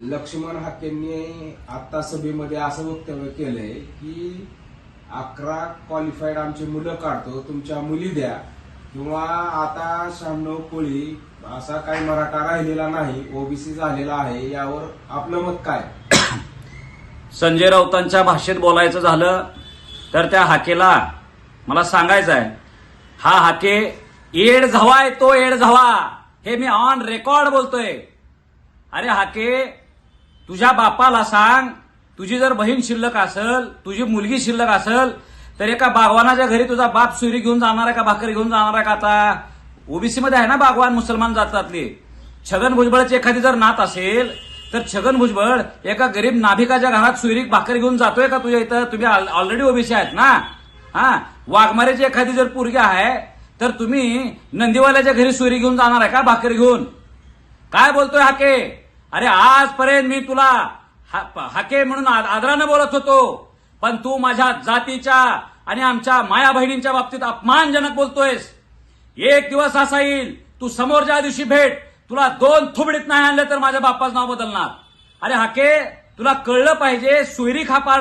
लक्ष्मण हाकेंनी आता सभेमध्ये असं वक्तव्य केलंय की अकरा क्वालिफाईड आमची मुलं काढतो तुमच्या मुली द्या. किंवा आता शहाण्णव कोळी असा काही मराठा राहिलेला नाही ओबीसी झालेला आहे यावर आपलं मत काय? संजय राऊतांच्या भाषेत बोलायचं झालं तर त्या हाकेला मला सांगायचं आहे हा हाके एड झवा आहे तो एड झवा. हे मी ऑन रेकॉर्ड बोलतोय. अरे हाके तुझ्या बापाला सांग तुझी जर बहीण शिल्लक असल तुझी मुलगी शिल्लक असल तर एका बागवानाच्या घरी तुझा बाप सुरी घेऊन जाणार आहे का भाकरी घेऊन जाणार आहे का आता? ओबीसी मध्ये आहे ना बागवान मुसलमान जातातले. छगन भुजबळाची एखादी जर नात असेल तर छगन भुजबळ एका गरीब नाभिकाच्या घरात सुईरीक भाकरी घेऊन जातोय का तुझ्या इथं? तुम्ही ऑलरेडी ओबीसी आहेत ना? हा? वाघमारेची एखादी जर पोरगी आहे तर तुम्ही नंदीवाल्याच्या घरी सुरी घेऊन जाणार आहे का भाकरी घेऊन? काय बोलतोय हाके अरे आजपर्यंत मी तुला हा- हाके म्हणून आदरानं बोलत होतो. पण तू माझ्या जातीच्या आणि आमच्या माया बहिणींच्या बाबतीत अपमानजनक बोलतोयस. एक दिवस असा येईल तू समोरच्या दिवशी भेट तुला दोन थुबडीत नाही आणलं तर माझ्या बाप्पाचं नाव बदलणार. अरे हाके तुला कळलं पाहिजे सुहिरी खापार